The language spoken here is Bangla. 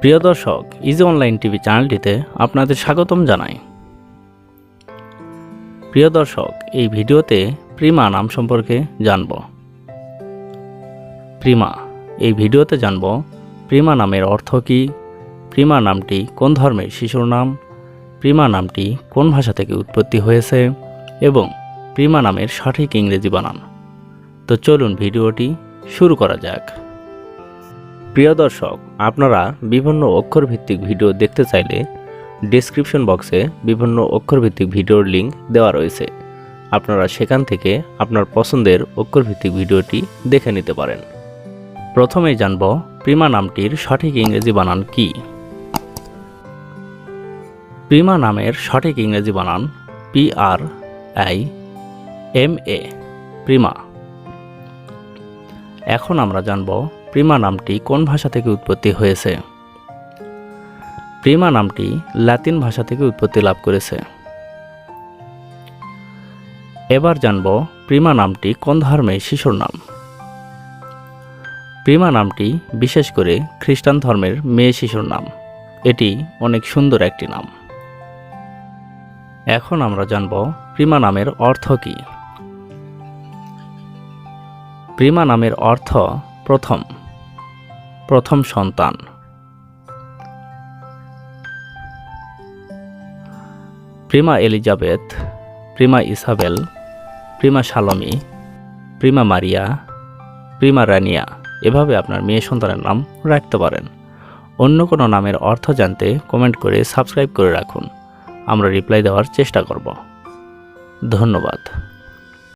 প্রিয় দর্শক ইজি অনলাইন টিভি চ্যানেলটিতে আপনাদের স্বাগতম জানাই। প্রিয় দর্শক, এই ভিডিওতে প্রিমা নাম সম্পর্কে জানব। প্রিমা, এই ভিডিওতে জানব প্রিমা নামের অর্থ কী, প্রিমা নামটি কোন ধর্মের শিশুর নাম, প্রিমা নামটি কোন ভাষা থেকে উৎপত্তি হয়েছে, এবং প্রিমা নামের সঠিক ইংরেজি বানান। তো চলুন ভিডিওটি শুরু করা যাক। প্রিয় দর্শক, আপনারা বিভিন্ন অক্ষরভিত্তিক ভিডিও দেখতে চাইলে ডেসক্রিপশন বক্সে বিভিন্ন অক্ষরভিত্তিক ভিডিওর লিঙ্ক দেওয়া রয়েছে। আপনারা সেখান থেকে আপনার পছন্দের অক্ষরভিত্তিক ভিডিওটি দেখে নিতে পারেন। প্রথমেই জানব প্রিমা নামটির সঠিক ইংরেজি বানান কি? প্রিমা নামের সঠিক ইংরেজি বানান P R I M A Prima. এখন আমরা জানব প্রিমা নামটি কোন ভাষা থেকে উৎপত্তি হয়েছে? প্রিমা নামটি লাতিন ভাষা থেকে উৎপত্তি লাভ করেছে। এবার জানব প্রিমা নামটি কোন ধর্মের শিশুর নাম। প্রিমা নামটি বিশেষ করে খ্রিস্টান ধর্মের মেয়ে শিশুর নাম। এটি অনেক সুন্দর একটি নাম। এখন আমরা জানব প্রিমা নামের অর্থ কী। প্রিমা নামের অর্থ প্রথম। প্রথম সন্তান। Prima Elizabeth, prima Isabel, prima Salmi prima Maria, prima Rania, এভাবে আপনার মেয়ে সন্তানের নাম রাখতে পারেন। অন্য কোনো নামের অর্থ জানতে কমেন্ট করে সাবস্ক্রাইব করে রাখুন। আমরা রিপ্লাই দেওয়ার চেষ্টা করব। ধন্যবাদ।